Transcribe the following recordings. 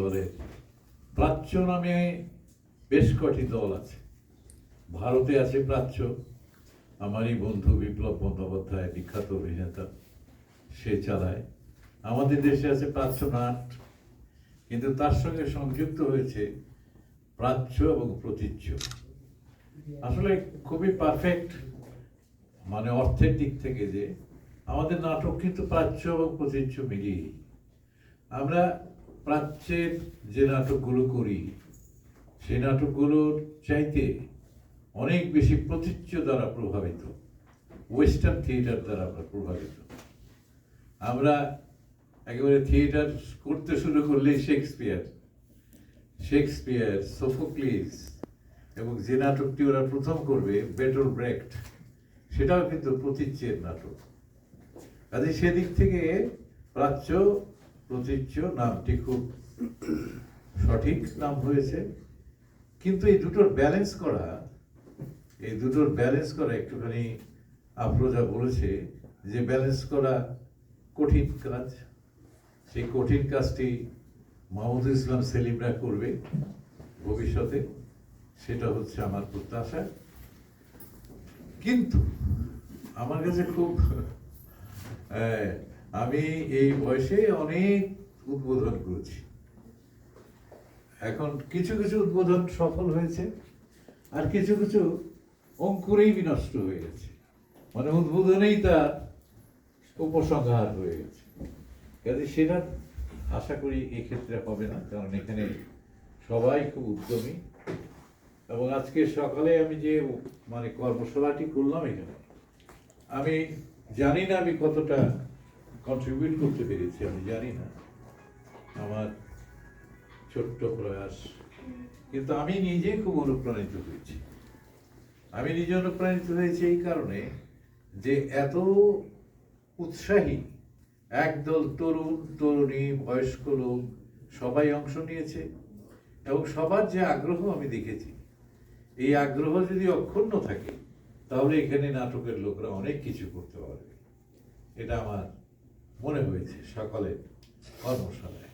দলের প্রাচ্য নামে বেশ কটি দল আছে। ভারতে আছে প্রাচ্য। আমারই বন্ধু বিপ্লব বন্দ্যোপাধ্যায়, বিখ্যাত অভিনেতা, সে চালায়। আমাদের দেশে আছে প্রাচ্য নাট। কিন্তু তার সঙ্গে সংযুক্ত হয়েছে প্রাচ্য এবং প্রতীচ্য। আসলে খুবই পারফেক্ট মানে অর্থের দিক থেকে যে আমাদের নাটক কিন্তু প্রাচ্য এবং প্রতীচ্য মিলিয়ে আমরা প্রাচ্যের যে নাটকগুলো করি, সেই নাটকগুলোর চাইতে অনেক বেশি প্রতীচ্য দ্বারা প্রভাবিত ওয়েস্টার্ন থিয়েটার দ্বারা আমরা প্রভাবিত। আমরা একেবারে থিয়েটার করতে শুরু করলেই শেক্সপিয়ার শেক্সপিয়ার সোফোক্লিস এবং যে নাটকটি ওরা প্রথম করবে বেটল ব্রেক্ট সেটাও কিন্তু প্রতীচ্যের নাটক। কাজে সেদিক থেকে প্রাচ্য প্রতীচ্য নামটি খুব সঠিক নাম হয়েছে। কিন্তু এই দুটোর ব্যালেন্স করা, এই দুটোর ব্যালেন্স করা একটুখানি আফরোজা বলেছে যে ব্যালেন্স করা কঠিন কাজ। সেই কঠিন কাজটি মাহমুদুল ইসলাম সেলিমরা করবে ভবিষ্যতে, সেটা হচ্ছে আমার প্রত্যাশা। কিন্তু আমার কাছে খুব আমি এই বয়সে অনেক উদ্বোধন করেছি। এখন কিছু কিছু উদ্বোধন সফল হয়েছে আর কিছু কিছু অঙ্কুরেই বিনষ্ট হয়ে গেছে। মানে উদ্বোধনেই তার উপসংহার হয়ে গেছে। কাজে সেটা আশা করি এক্ষেত্রে হবে না, কারণ এখানে সবাই খুব উদ্যমী। এবং আজকে সকালে আমি যে মানে কর্মশালাটি করলাম এখানে, আমি জানি না আমি কতটা কন্ট্রিবিউট করতে পেরেছি, আমি জানি না। আমার ছোট্ট প্রয়াস। কিন্তু আমি নিজে খুব অনুপ্রাণিত হয়েছি। আমি নিজে অনুপ্রাণিত হয়েছি এই কারণে যে এত উৎসাহী একদল তরুণ, তরুণী, বয়স্ক লোক সবাই অংশ নিয়েছে এবং সবার যে আগ্রহ আমি দেখেছি, এই আগ্রহ যদি অক্ষুণ্ণ থাকে, তাহলে এখানে নাটকের লোকরা অনেক কিছু করতে পারবে। এটা আমার মনে হয়েছে সকালে কর্মশালায়।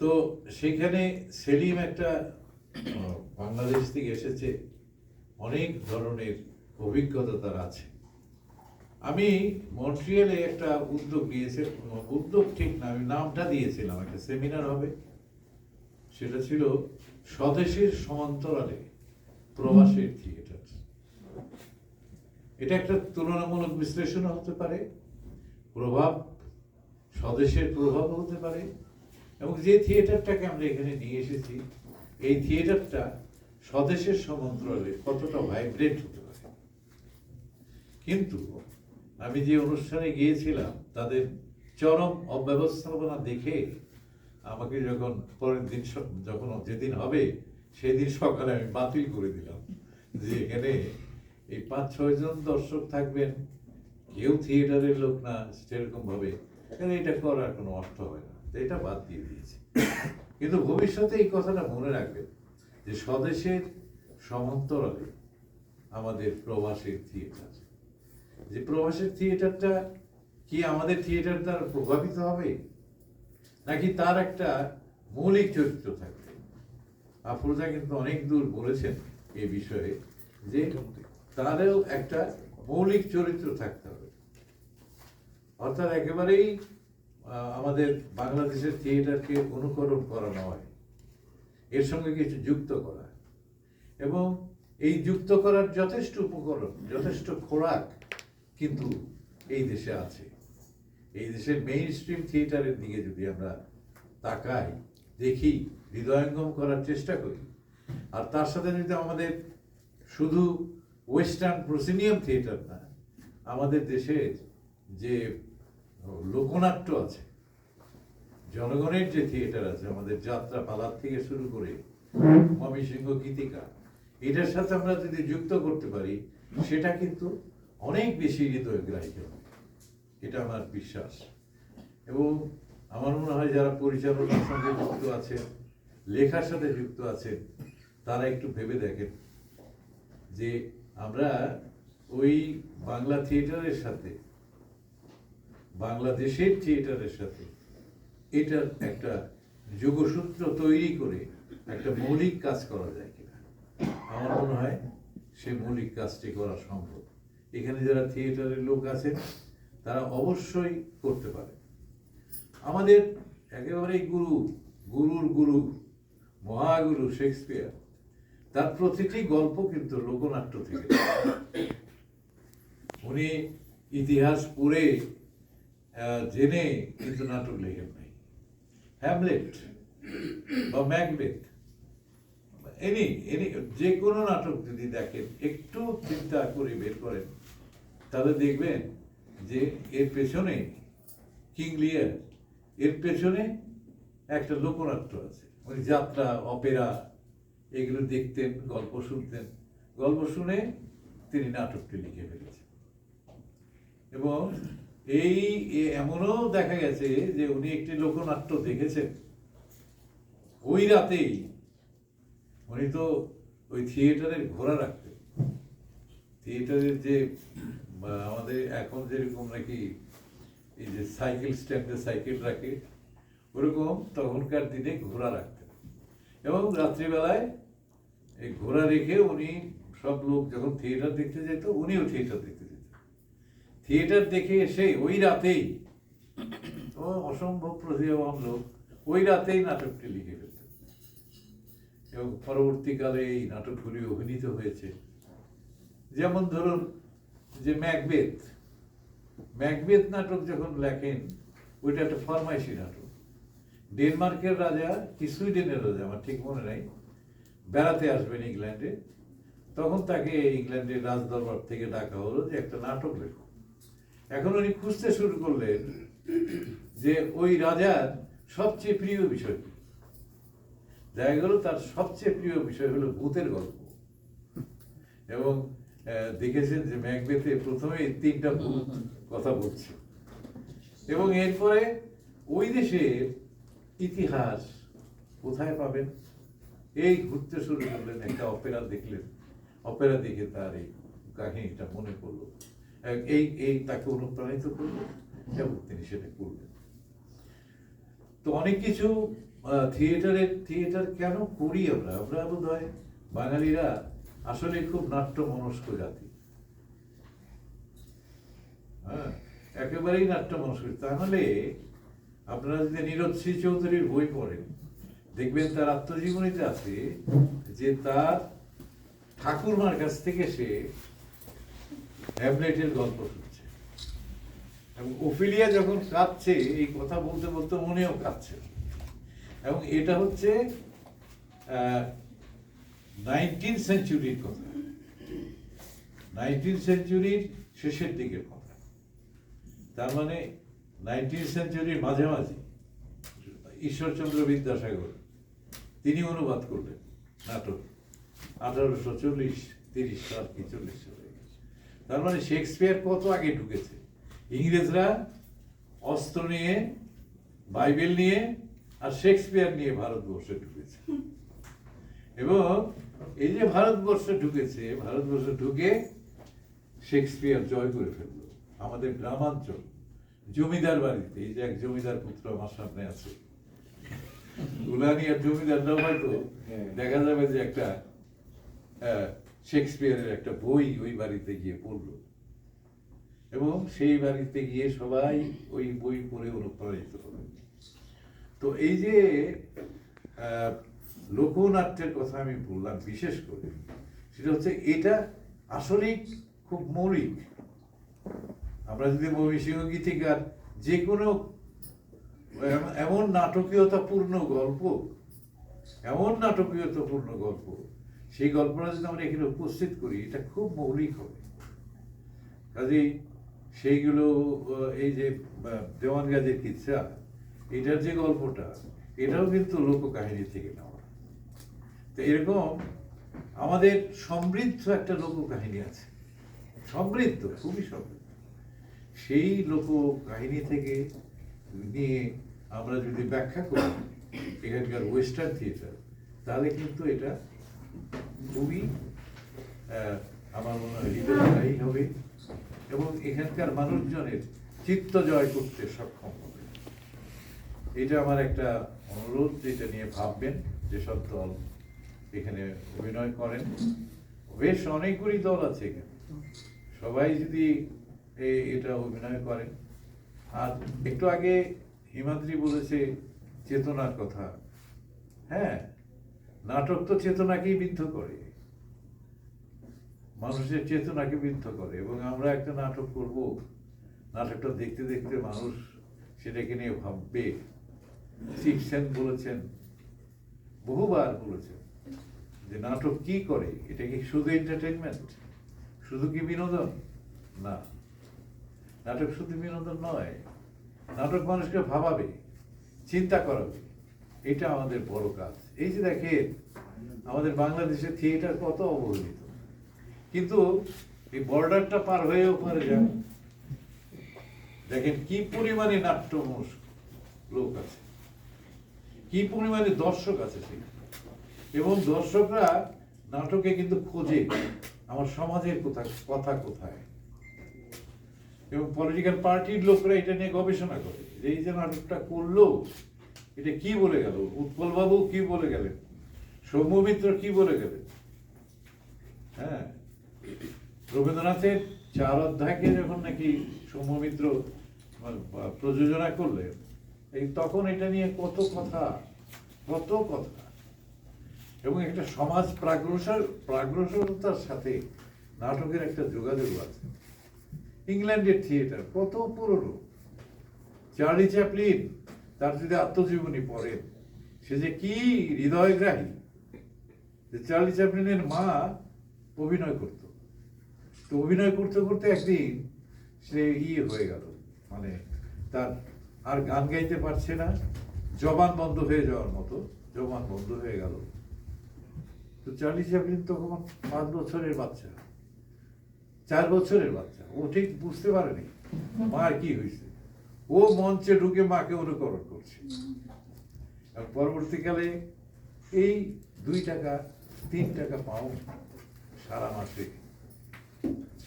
তো সেখানে সেলিম একটা বাংলাদেশ থেকে এসেছে। অনেক ধরনের অভিজ্ঞতা তার আছে। আমি মন্ট্রিয়ালে একটা উদ্যোগ নিয়েছে উদ্যোগ ঠিক না, আমি নামটা দিয়েছিলাম, একটা সেমিনার হবে। সেটা ছিল স্বদেশের সমান্তরালে প্রবাসের থিয়েটার। এটা একটা তুলনামূলক বিশ্লেষণ হতে পারে। প্রভাব স্বদেশের প্রভাব হতে পারে। এবং যে থিয়েটারটাকে আমরা এখানে নিয়ে এসেছি, এই থিয়েটারটা স্বদেশের সমান্তরালে কতটা ভাইব্রেট হতে পারে। কিন্তু আমি যে অনুষ্ঠানে গিয়েছিলাম, তাদের চরম অব্যবস্থাপনা দেখে আমাকে যখন পরের দিন যখন যেদিন হবে, সেদিন সকালে আমি বাতিল করে দিলাম যে এখানে এই পাঁচ ছয় জন দর্শক থাকবেন কেউ থিয়েটারের লোক না সেরকম ভাবে এখানে এটা করার কোনো অর্থ হয় না। তো এটা বাদ দিয়ে দিয়েছে। কিন্তু ভবিষ্যতে এই কথাটা মনে রাখবেন যে স্বদেশের সমান্তরালে আমাদের প্রবাসের থিয়েটার। যে প্রবাসের থিয়েটারটা কি আমাদের থিয়েটার দ্বারা প্রভাবিত হবে? নাকি তার একটা মৌলিক চরিত্র থাকবে? আফরোজা কিন্তু অনেক দূর বলেছেন এই বিষয়ে যে তারও একটা মৌলিক চরিত্র থাকতে হবে অর্থাৎ একেবারেই আমাদের বাংলাদেশের থিয়েটারকে অনুকরণ করা নয়, এর সঙ্গে কিছু যুক্ত করা। এবং এই যুক্ত করার যথেষ্ট উপকরণ, যথেষ্ট খোরাক কিন্তু এই দেশে আছে। এই দেশের মেইন স্ট্রিম থিয়েটারের দিকে যদি আমরা তাকাই, দেখি, হৃদয়ঙ্গম করার চেষ্টা করি, আর তার সাথে যদি আমাদের শুধু ওয়েস্টার্ন প্রসিনিয়াম থিয়েটার না, আমাদের দেশের যে লোকনাট্য আছে। জনগণের যে থিয়েটার আছে, আমাদের যাত্রা পালার থেকে শুরু করে ময়মনসিংহ গীতিকা, এটার সাথে আমরা যদি যুক্ত করতে পারি, সেটা কিন্তু অনেক বেশি হৃদয়গ্রাহী হবে। এটা আমার বিশ্বাস। এবং আমার মনে হয় যারা পরিচালনার সঙ্গে যুক্ত আছেন, লেখার সাথে যুক্ত আছেন, তারা একটু ভেবে দেখেন যে আমরা ওই বাংলা থিয়েটারের সাথে বাংলাদেশের থিয়েটারের সাথে এটার একটা যোগসূত্র তৈরি করে একটা মৌলিক কাজ করা যায় কিনা। আমার মনে হয় সে মৌলিক কাজটি করা সম্ভব। এখানে যারা থিয়েটারের লোক আছেন, তারা অবশ্যই করতে পারে আমাদের একেবারেই গুরু, গুরুর গুরু, মহাগুরু শেক্সপিয়ার, তার প্রতিটি গল্প কিন্তু লোকনাট্য থেকে। উনি ইতিহাস পড়ে জেনে কিন্তু নাটক লেখেন নাই। হ্যামলেট বা ম্যাকবেথ এনি এনি যে কোনো নাটক যদি দেখেন, একটু চিন্তা করে বের করেন, তাহলে দেখবেন যে এর পেছনে কিং লিয়ার এর পেছনে একটা লোকনাট্য আছে। উনি যাত্রা, অপেরা, এগুলো দেখতেন, গল্প শুনতেন। গল্প শুনে তিনি নাটকটি লিখে ফেলেছেন। এবং এই এমনও দেখা গেছে যে উনি একটি লোকনাট্য দেখেছেন। ওই রাতেই উনি তো ওই থিয়েটারের ঘোরা রাখতেন। থিয়েটারের যে আমাদের এখন যেরকম নাকি এই যে সাইকেল স্ট্যান্ডে সাইকেল রাখে, ওরকম তখনকার দিনে ঘোড়া রাখতেন। এবং রাত্রিবেলায় এই ঘোড়া রেখে উনি সব লোক যখন থিয়েটার দেখতে যেত, উনিও থিয়েটার দেখতে যেতেন থিয়েটার দেখে এসে ওই রাতেই, ও অসম্ভব প্রতিভাবান লোক, ওই রাতেই নাটকটি লিখে ফেলতেন এবং পরবর্তীকালে এই নাটকগুলি অভিনীত হয়েছে। যেমন ধরুন যে ম্যাকবেথ ম্যাকবেথ নাটক যখন লেখেন, ওইটা একটা ফরমাইশি নাটক। ডেনমার্কের রাজা কি সুইডেনের রাজা, আমার ঠিক মনে নাই। বেড়াতে আসবেন ইংল্যান্ডে, তখন তাকে ইংল্যান্ডের রাজদরবার থেকে ডাকা হলো যে একটা নাটক লেখো। এখন উনি খুঁজতে শুরু করলেন যে ওই রাজার সবচেয়ে প্রিয় বিষয়? দেখা গেল তার সবচেয়ে প্রিয় বিষয় হলো ভূতের গল্প। এবং দেখেছেন যে ম্যাকবেথে প্রথমে তিনটা ভূত কথা বলছে। এবং এরপরে ওই দেশের ইতিহাস কোথায় পাবেন? এই ঘুরতে শুরু করলেন, একটা অপেরা দেখলেন। অপেরা দেখে তার এই কাহিনীটা মনে পড়ল। এই এই তাকে অনুপ্রাণিত করল এবং তিনি সেটা করলেন তো অনেক কিছু থিয়েটারের থিয়েটার কেন করি আমরা? আমরা বোধ হয় বাঙালিরা আসলে খুব নাট্য মনস্ক জাতি। হ্যাঁ একেবারেই নাট্য মনস্ক তাহলে আপনারা যদি নীরজ শ্রী চৌধুরীর বই পড়েন, দেখবেন তার আত্মজীবনীতে আছে যে তার ঠাকুরমার কাছ থেকে সে হ্যামলেটের গল্প শুনছে। এবং ওফিলিয়া যখন কাঁদছে, এই কথা বলতে বলতে মনেও কাঁদছে। এবং এটা হচ্ছে নাইনটিন সেঞ্চুরির কথা। নাইনটিন সেঞ্চুরির শেষের দিকের কথা। তার মানে নাইনটিন সেঞ্চুরির মাঝামাঝি ঈশ্বরচন্দ্র বিদ্যাসাগর, তিনি অনুবাদ করলেন নাটক। আঠারোশো চল্লিশ, তিরিশ সাল কি চল্লিশ সালে। তার মানে শেক্সপিয়ার কত আগে ঢুকেছে? ইংরেজরা অস্ত্র নিয়ে বাইবেল নিয়ে আর শেক্সপিয়ার নিয়ে ভারতবর্ষে ঢুকেছে। এবং এই যে ভারতবর্ষে ঢুকেছে ভারতবর্ষে ঢুকে শেক্সপিয়ার জয় করে ফেলল আমাদের গ্রামাঞ্চল জমিদার বাড়িতে। এই যে এক জমিদার পুত্র আমার সামনে আছে। উলানিয়ার জমিদাররাও হয়তো দেখা যাবে যে একটা শেক্সপিয়ারের একটা বই ওই বাড়িতে গিয়ে পড়ল। এবং সেই বাড়িতে গিয়ে সবাই ওই বই পড়ে অনুপ্রাণিত হবে তো এই যে লোকনাট্যের কথা আমি বললাম বিশেষ করে, সেটা হচ্ছে এটা আসলেই খুব মৌলিক। আমরা যদি ময়মনসিংহ গীতিকার যে কোনো, এম- এমন নাটকীয়তাপূর্ণ গল্প, এমন নাটকীয়তাপূর্ণ গল্প সেই গল্পটা যদি আমরা এখানে উপস্থিত করি, এটা খুব মৌলিক হবে। কাজেই সেইগুলো এই যে দেওয়ান গাজের কিচ্ছা এটার যে গল্পটা, এটাও কিন্তু লোককাহিনী থেকে নেওয়া। তো এরকম আমাদের সমৃদ্ধ একটা লোককাহিনী আছে। সমৃদ্ধ, খুবই সমৃদ্ধ। সেই লোক কাহিনী থেকে নিয়ে আমরা যদি ব্যাখ্যা করি, এখানকার ওয়েস্টার্ন থিয়েটার, তাহলে কিন্তু এটা খুবই আমার মনে হয় হৃদয়গ্রাহী হবে এবং এখানকার মানুষজনের চিত্ত জয় করতে সক্ষম হবে। এটা আমার একটা অনুরোধ, যেটা নিয়ে ভাববেন যেসব দল এখানে অভিনয় করেন। বেশ অনেকগুলি দল আছে এখানে। সবাই যদি এটা অভিনয় করেন। আর একটু আগে হিমাদ্রি বলেছে, চেতনার কথা। হ্যাঁ নাটক তো চেতনাকেই বিদ্ধ করে। মানুষের চেতনাকে বিদ্ধ করে এবং আমরা একটা নাটক করব। নাটকটা দেখতে দেখতে মানুষ সেটাকে নিয়ে ভাববে। শিখছেন বলেছেন, বহুবার বলেছেন যে নাটক কি করে? এটা কি শুধু এন্টারটেনমেন্ট শুধু কি বিনোদন? না। নাটক শুধু বিনোদন নয়, নাটক মানুষকে ভাবাবে, চিন্তা করাবে। এটা আমাদের বড় কাজ। এই যে দেখেন, আমাদের বাংলাদেশের থিয়েটার কত অবহেলিত। কিন্তু এই বর্ডারটা পার হয়ে ওপারে যান দেখেন কি পরিমাণে নাট্য লোক আছে। কি পরিমাণে দর্শক আছে এবং দর্শকরা নাটকে কিন্তু খোঁজে, আমার সমাজের কোথায় কথা কোথায়? এবং পলিটিক্যাল পার্টির লোকরা এটা নিয়ে গবেষণা করে যে এই যে নাটকটা করল এটা কি বলে গেল? উৎপল বাবু কি বলে গেলেন? সৌম্যমিত্র কি বলে গেলেন? হ্যাঁ। রবীন্দ্রনাথের চার অধ্যায়কে যখন নাকি সৌম্যমিত্র প্রযোজনা করলেন, এই তখন এটা নিয়ে কত কথা কত কথা। এবং একটা সমাজ প্রাগ্রসর, প্রাগ্রসরতার সাথে নাটকের একটা যোগাযোগ আছে। ইংল্যান্ডের থিয়েটার, কত পুরনো। চার্লি চ্যাপলিন তার যদি আত্মজীবনী পড়ে, সে যে কি হৃদয়গ্রাহী? যে চার্লি চ্যাপলিনের মা অভিনয় করত। তো অভিনয় করতে করতে একদিন সে ইয়ে হয়ে গেল। মানে তার আর গান গাইতে পারছে না। জবান বন্ধ হয়ে যাওয়ার মতো, জবান বন্ধ হয়ে গেল। তো চার্লি চ্যাপলিন তখন পাঁচ বছরের বাচ্চা, চার বছরের বাচ্চা। ও ঠিক বুঝতে পারেনি, মার কি হয়েছে? ও মঞ্চে ঢুকে মাকে অনুকরণ করছে। আর পরবর্তীকালে এই দুই টাকা, তিন টাকা পাউন্ড সারা মাসে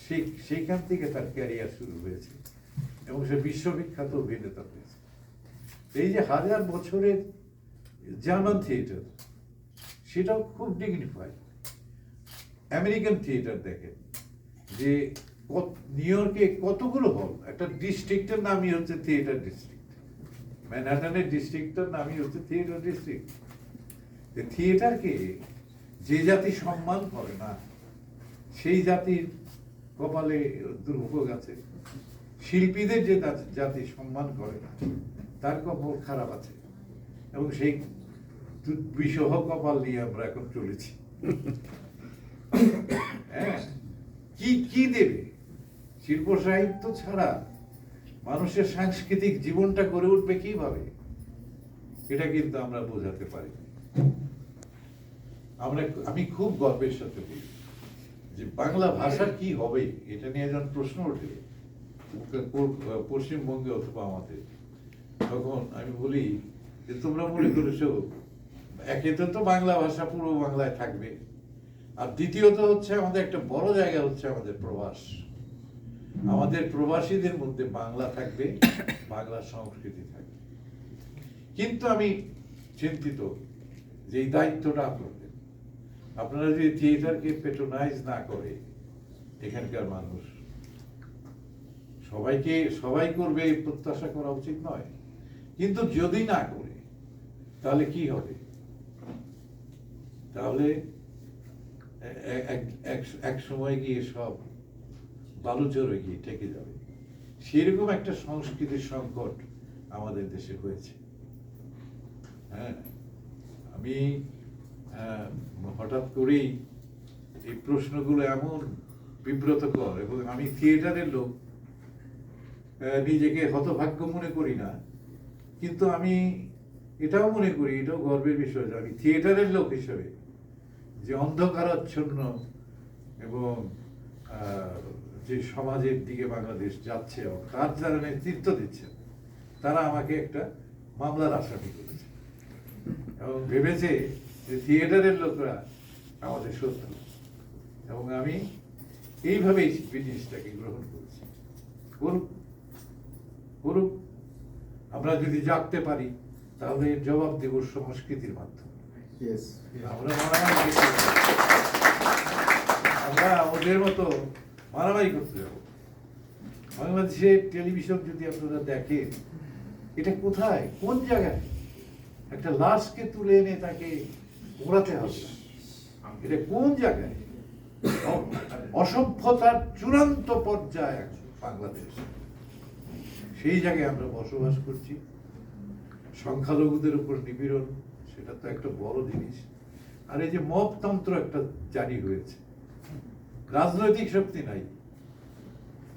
সেই সেইখান থেকে তার ক্যারিয়ার শুরু হয়েছে এবং সে বিশ্ববিখ্যাত অভিনেতা হয়েছে। এই যে হাজার বছরের জার্মান থিয়েটার, সেটাও খুব ডিগনিফাইড আমেরিকান থিয়েটার দেখেন, যে নিউ ইয়র্কে কতগুলো হল একটা ডিস্ট্রিক্টের নামই হচ্ছে থিয়েটার ডিস্ট্রিক্ট ম্যানহাটানের ডিস্ট্রিক্টটার নামই হচ্ছে থিয়েটার ডিস্ট্রিক্ট থিয়েটারকে যে জাতি সম্মান করে না, সেই জাতির কপালে দুর্ভোগ আছে। শিল্পীদের যে জাতি- সম্মান করে না, তার কপাল খারাপ আছে। এবং সেই বিষহ কপাল নিয়ে আমরা এখন চলেছি। হ্যাঁ? কি কি দেবে? শিল্প সাহিত্য ছাড়া মানুষের সাংস্কৃতিক জীবনটা গড়ে উঠবে কীভাবে? এটা কিন্তু আমরা বোঝাতে পারি। আমরা আমি খুব গর্বের সাথে বলি যে বাংলা ভাষার কি হবে? এটা নিয়ে যখন প্রশ্ন ওঠে পশ্চিমবঙ্গে অথবা আমাদের, তখন আমি বলি যে তোমরা মনে করেছ একে তো তো বাংলা ভাষা পুরো বাংলায় থাকবে, আর দ্বিতীয়ত হচ্ছে আমাদের একটা বড় জায়গা হচ্ছে আমাদের প্রবাস। আমাদের প্রবাসীদের মধ্যে বাংলা থাকবে, বাংলা সংস্কৃতি থাকবে। কিন্তু আমি চিন্তিত যে এই দায়িত্বটা আপনাদের। আপনারা যদি থিয়েটারকে পেট্রোনাইজ না করে এখানকার মানুষ, সবাইকে, সবাই করবে এই প্রত্যাশা করা উচিত নয়। কিন্তু যদি না করে, তাহলে কি হবে? তাহলে এক সময় গিয়ে সব বালুচরে গিয়ে ঠেকে যাবে। সেরকম একটা সংস্কৃতির সংকট আমাদের দেশে হয়েছে। হ্যাঁ আমি হঠাৎ করেই এই প্রশ্নগুলো এমন বিব্রতকর এবং আমি থিয়েটারের লোক নিজেকে হতভাগ্য মনে করি না। কিন্তু আমি এটাও মনে করি, এটাও গর্বের বিষয় যে আমি থিয়েটারের লোক হিসেবে যে অন্ধকারাচ্ছন্ন এবং যে সমাজের দিকে বাংলাদেশ যাচ্ছে এবং তার যারা নেতৃত্ব দিচ্ছেন তারা আমাকে একটা মামলার আসামি করেছে। এবং ভেবেছে যে থিয়েটারের লোকরা আমাদের শত্রু। এবং আমি এইভাবেই জিনিসটাকে গ্রহণ করেছি। করুক করুক। আমরা যদি জাগতে পারি তাহলে এর জবাব দেব সংস্কৃতির মাধ্যমে। আমরা ওদের মতো মারামারি করতে যাব বাংলাদেশে টেলিভিশন যদি আপনারা দেখেন, এটা কোথায়? কোন জায়গায়? একটা লাশকে তুলে এনে তাকে পোড়াতে হবে। এটা কোন জায়গায়? অসভ্যতার চূড়ান্ত পর্যায়ে বাংলাদেশ। সেই জায়গায় আমরা বসবাস করছি। সংখ্যালঘুদের উপর নিপীড়ন, সেটা তো একটা বড় জিনিস। আর এই যে মপতন্ত্র একটা জারি হয়েছে। রাজনৈতিক শক্তি নাই।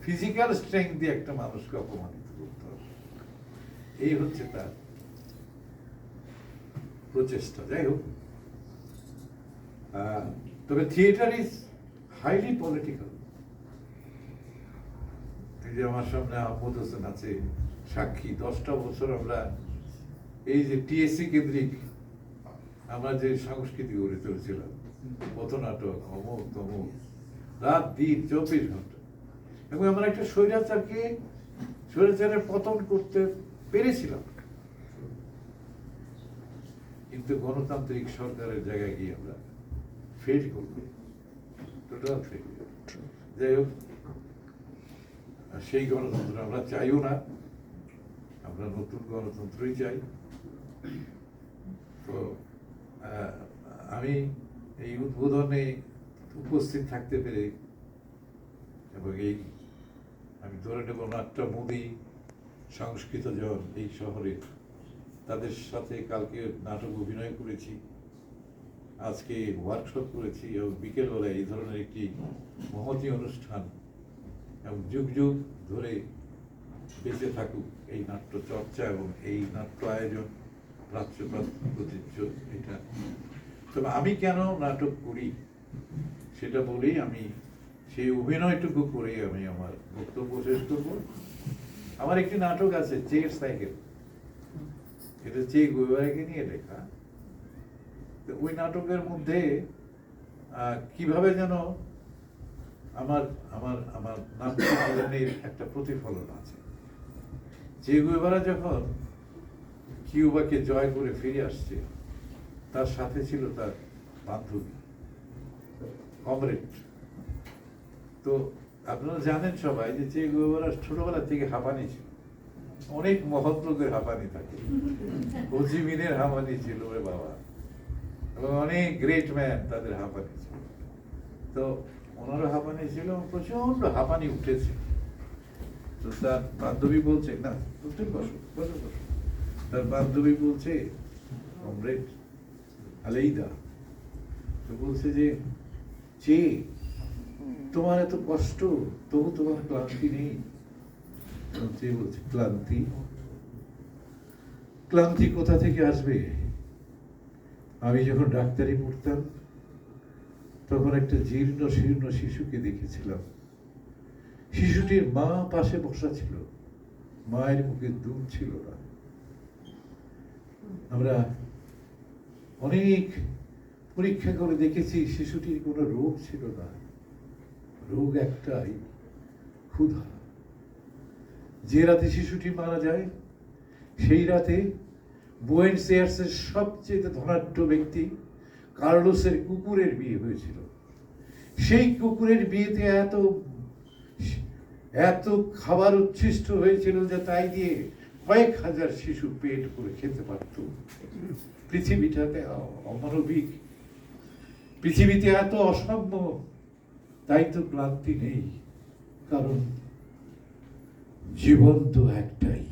ফিজিক্যাল স্ট্রেংথ দিয়ে একটা মানুষকে অপমানিত করতে হবে। এই হচ্ছে তার প্রচেষ্টা। যাই হোক তবে থিয়েটার ইজ হাইলি পলিটিক্যাল যে আমার সামনে আহমদ হোসেন আছে, সাক্ষী, দশটা বছর আমরা এই যে টিএসসি কেন্দ্রিক আমরা যে সংস্কৃতি গড়ে তুলেছিলাম। পথনাটক অমুক তমুক রাত দিন, চব্বিশ ঘণ্টা। এবং আমরা একটা স্বৈরাচারকে, স্বৈরাচারের পতন করতে পেরেছিলাম। কিন্তু গণতান্ত্রিক সরকারের জায়গায় গিয়ে আমরা ফেল করব। টোটাল ফেল যাই হোক সেই গণতন্ত্র আমরা চাইও না। আমরা নতুন গণতন্ত্রই চাই। তো আমি এই উদ্বোধনে উপস্থিত থাকতে পেরে এবং এই আমি ধরে নেব নাট্য মোদী, সংস্কৃত জন এই শহরে। তাদের সাথে কালকে নাটক অভিনয় করেছি, আজকে ওয়ার্কশপ করেছি এবং বিকেলবেলায় এই ধরনের একটি মহতী অনুষ্ঠান এবং যুগ যুগ ধরে বেঁচে থাকুক এই নাট্য চর্চা এবং এই নাট্য আয়োজন প্রাচ্য প্রতীচ্য এটা। তবে আমি কেন নাটক করি? সেটা বলেই আমি সেই অভিনয়টুকু করে আমি আমার বক্তব্য শেষ করব। আমার একটি নাটক আছে চেয়ার সাইকেল। এটা চে গোয়েবারেকে নিয়ে লেখা। তো ওই নাটকের মধ্যে কীভাবে যেন আমার আমার আমার জীবনের একটা প্রতিফলন আছে। যে গুয়েবারা যখন কিউবাকে জয় করে ফিরে আসছে, তার সাথে ছিল তার বান্ধবী। কমরেড তো আপনারা জানেন সবাই যে চে গুয়েবারা ছোটবেলা থেকে হাঁপানি ছিল, অনেক মহৎ লোকের হাঁপানি থাকে। হোজিমিনের হাঁপানি ছিল, ওরে বাবা। এবং অনেক গ্রেট ম্যান তাদের হাঁপানি ছিল। তো ওনারও হাঁপানি ছিল প্রচণ্ড হাঁপানি উঠেছে। তো তার বান্ধবী বলছে, না তুমি বসো বসো বসো। তার বান্ধবী বলছে কমরেড আলেইদা। তো বলছে যে চে তোমার এত কষ্ট, তবু তোমার ক্লান্তি নেই। চে বলছে, ক্লান্তি। ক্লান্তি কোথা থেকে আসবে? আমি যখন ডাক্তারি পড়তাম, তখন একটা জীর্ণ শীর্ণ শিশুকে দেখেছিলাম। শিশুটির মা পাশে বসা ছিল। মায়ের মুখে দুধ ছিল না। আমরা অনেক পরীক্ষা করে দেখেছি শিশুটির কোনো রোগ ছিল না। রোগ একটাই, ক্ষুধা। যে রাতে শিশুটি মারা যায়, সেই রাতে বুয়েন্স এয়ার্সের সবচেয়ে ধনাঢ্য ব্যক্তি কার্লোসের কুকুরের বিয়ে হয়েছিল। সেই কুকুরের বিয়েতে এত এত খাবার উচ্ছিষ্ট হয়েছিল যে তাই দিয়ে কয়েক হাজার শিশু পেট করে খেতে পারত। পৃথিবীটাতে অমানবিক পৃথিবীতে এত অসম্ভব। তাই তো ক্লান্তি নেই কারণ জীবন তো একটাই।